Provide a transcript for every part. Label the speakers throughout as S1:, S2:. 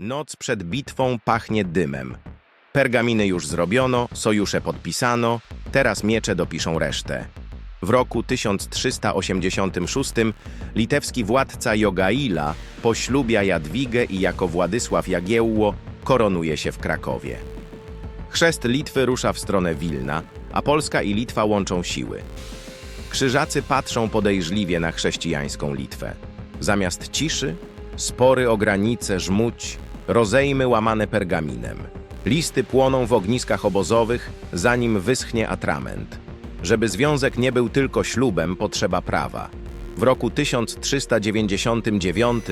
S1: Noc przed bitwą pachnie dymem. Pergaminy już zrobiono, sojusze podpisano, teraz miecze dopiszą resztę. W roku 1386 litewski władca Jogaila poślubia Jadwigę i jako Władysław Jagiełło koronuje się w Krakowie. Chrzest Litwy rusza w stronę Wilna, a Polska i Litwa łączą siły. Krzyżacy patrzą podejrzliwie na chrześcijańską Litwę. Zamiast ciszy, spory o granice, żmuć, rozejmy łamane pergaminem. Listy płoną w ogniskach obozowych, zanim wyschnie atrament. Żeby związek nie był tylko ślubem, potrzeba prawa. W roku 1399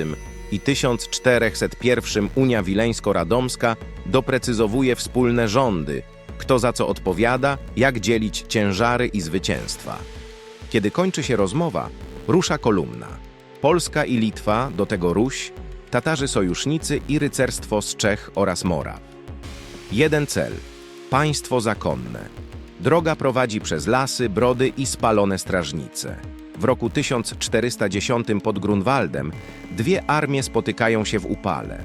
S1: i 1401 Unia Wileńsko-Radomska doprecyzowuje wspólne rządy, kto za co odpowiada, jak dzielić ciężary i zwycięstwa. Kiedy kończy się rozmowa, rusza kolumna. Polska i Litwa, do tego Ruś, Tatarzy sojusznicy i rycerstwo z Czech oraz Moraw. Jeden cel państwo zakonne. Droga prowadzi przez lasy, brody i spalone strażnice. W roku 1410 pod Grunwaldem dwie armie spotykają się w upale.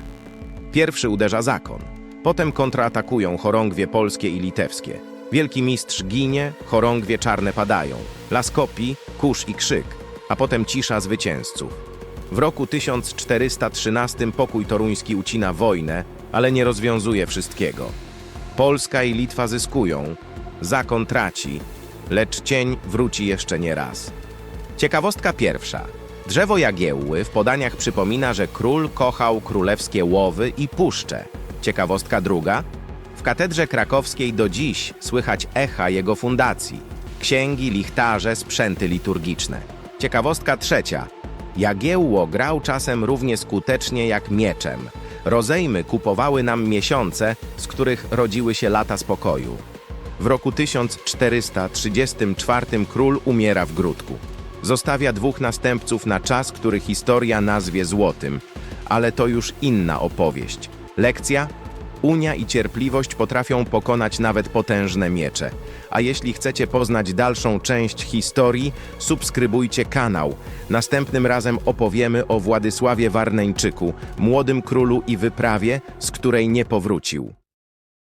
S1: Pierwszy uderza zakon, potem kontratakują chorągwie polskie i litewskie. Wielki mistrz ginie, chorągwie czarne padają, las kopi, kurz i krzyk, a potem cisza zwycięzców. W roku 1413 pokój toruński ucina wojnę, ale nie rozwiązuje wszystkiego. Polska i Litwa zyskują, zakon traci, lecz cień wróci jeszcze nie raz. Ciekawostka pierwsza. Drzewo Jagiełły w podaniach przypomina, że król kochał królewskie łowy i puszcze. Ciekawostka druga. W katedrze krakowskiej do dziś słychać echa jego fundacji. Księgi, lichtarze, sprzęty liturgiczne. Ciekawostka trzecia. Jagiełło grał czasem równie skutecznie jak mieczem. Rozejmy kupowały nam miesiące, z których rodziły się lata spokoju. W roku 1434 król umiera w Gródku. Zostawia dwóch następców na czas, który historia nazwie złotym, ale to już inna opowieść. Lekcja? Unia i cierpliwość potrafią pokonać nawet potężne miecze. A jeśli chcecie poznać dalszą część historii, subskrybujcie kanał. Następnym razem opowiemy o Władysławie Warneńczyku, młodym królu i wyprawie, z której nie powrócił.